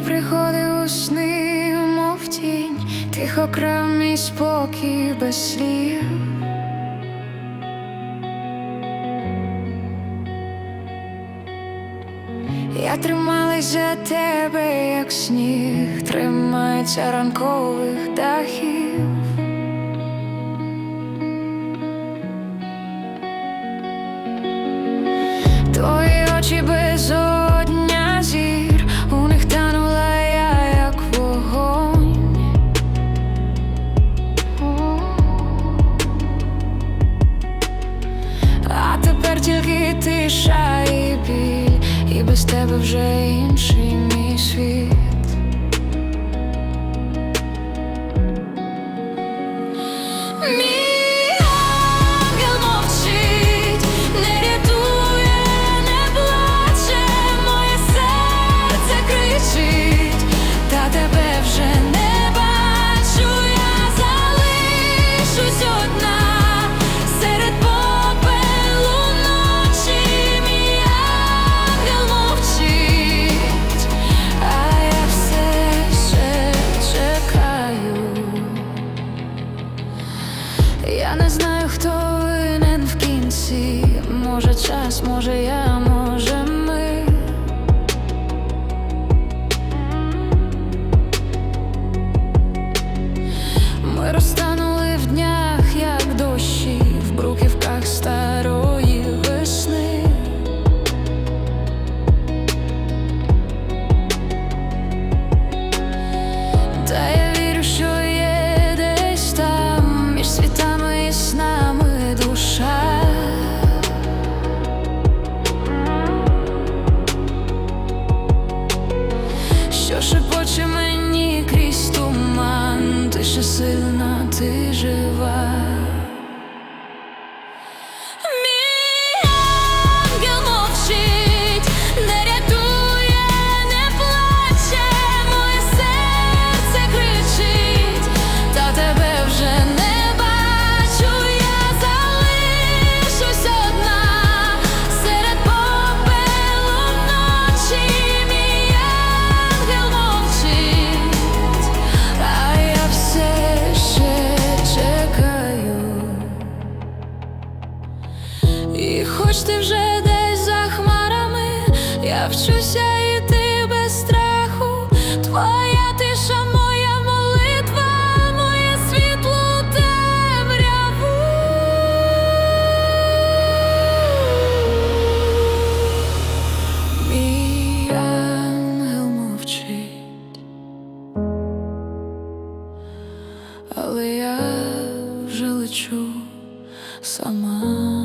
Ти приходив у сни, мов тінь, тихо мій спокій без слів. Я трималась за тебе, як сніг, тримається ранкових дахів. Тиша і біль, і без тебе вже інший мій світ. Мій Я не знаю, хто винен в кінці. Може час, може я, може Що шепоче мені крізь туман, ти ще І хоч ти вже десь за хмарами, я вчуся йти без страху. Твоя тиша, моя молитва, моє світло темряву. Мій ангел мовчить, але я вже лечу сама.